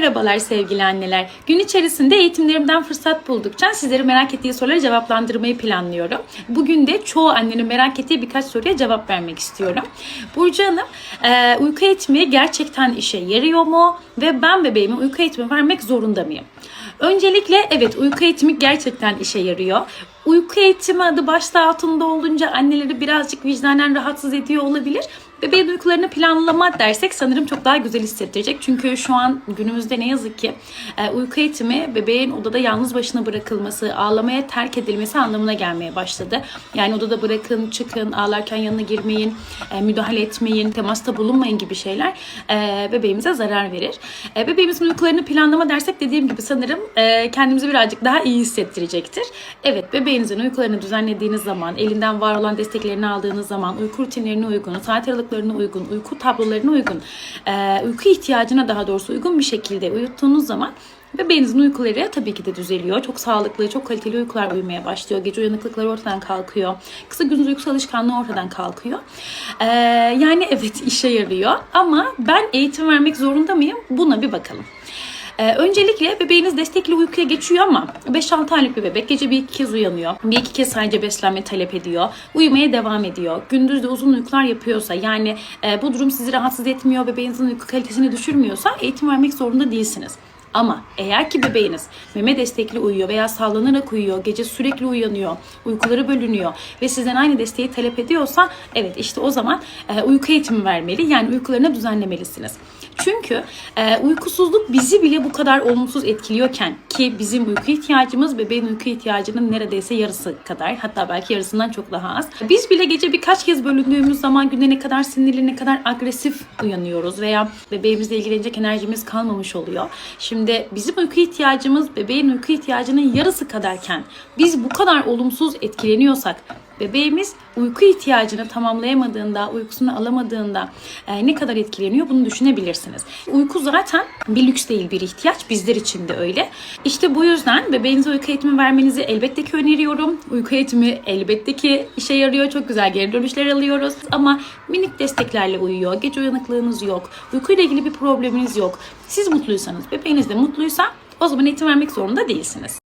merhabalar sevgili anneler. Gün içerisinde eğitimlerimden fırsat buldukça sizleri merak ettiği soruları cevaplandırmayı planlıyorum. Bugün de çoğu annenin merak ettiği birkaç soruya cevap vermek istiyorum. Burcu Hanım, e, uyku eğitimi gerçekten işe yarıyor mu? Ve ben bebeğime uyku eğitimi vermek zorunda mıyım? Öncelikle evet uyku eğitimi gerçekten işe yarıyor. Uyku eğitimi adı başta altında olunca anneleri birazcık vicdanen rahatsız ediyor olabilir. Bebeğin uykularını planlama dersek sanırım çok daha güzel hissettirecek. Çünkü şu an günümüzde ne yazık ki e, uyku eğitimi bebeğin odada yalnız başına bırakılması, ağlamaya terk edilmesi anlamına gelmeye başladı. Yani odada bırakın, çıkın, ağlarken yanına girmeyin, e, müdahale etmeyin, temasta bulunmayın gibi şeyler e, bebeğimize zarar verir. Bebeğimizin uykularını planlama dersek dediğim gibi sanırım kendimizi birazcık daha iyi hissettirecektir. Evet bebeğinizin uykularını düzenlediğiniz zaman, elinden var olan desteklerini aldığınız zaman, uyku rutinlerine uygun, saat aralıklarına uygun, uyku tablolarına uygun, e, uyku ihtiyacına daha doğrusu uygun bir şekilde uyuttuğunuz zaman Bebeğinizin uykuları tabii ki de düzeliyor. Çok sağlıklı, çok kaliteli uykular uyumaya başlıyor. Gece uyanıklıkları ortadan kalkıyor. Kısa gündüz uykusu alışkanlığı ortadan kalkıyor. Ee, yani evet işe yarıyor. Ama ben eğitim vermek zorunda mıyım? Buna bir bakalım. Ee, öncelikle bebeğiniz destekli uykuya geçiyor ama 5-6 aylık bir bebek gece bir iki kez uyanıyor. Bir iki kez sadece beslenme talep ediyor. Uyumaya devam ediyor. Gündüz de uzun uykular yapıyorsa yani e, bu durum sizi rahatsız etmiyor, bebeğinizin uyku kalitesini düşürmüyorsa eğitim vermek zorunda değilsiniz. Ama eğer ki bebeğiniz meme destekli uyuyor veya sallanarak uyuyor, gece sürekli uyanıyor, uykuları bölünüyor ve sizden aynı desteği talep ediyorsa evet işte o zaman e, uyku eğitimi vermeli. Yani uykularını düzenlemelisiniz. Çünkü e, uykusuzluk bizi bile bu kadar olumsuz etkiliyorken ki bizim uyku ihtiyacımız bebeğin uyku ihtiyacının neredeyse yarısı kadar hatta belki yarısından çok daha az. Biz bile gece birkaç kez bölündüğümüz zaman günde ne kadar sinirli ne kadar agresif uyanıyoruz veya bebeğimizle ilgilenecek enerjimiz kalmamış oluyor. Şimdi bizim uyku ihtiyacımız bebeğin uyku ihtiyacının yarısı kadarken biz bu kadar olumsuz etkileniyorsak bebeğimiz uyku ihtiyacını tamamlayamadığında, uykusunu alamadığında e, ne kadar etkileniyor bunu düşünebilirsiniz. Uyku zaten bir lüks değil bir ihtiyaç. Bizler için de öyle. İşte bu yüzden bebeğinize uyku eğitimi vermenizi elbette ki öneriyorum. Uyku eğitimi elbette ki işe yarıyor. Çok güzel geri dönüşler alıyoruz. Ama minik desteklerle uyuyor. Gece uyanıklığınız yok. Uykuyla ilgili bir probleminiz yok. Siz mutluysanız, bebeğiniz de mutluysa o zaman eğitim vermek zorunda değilsiniz.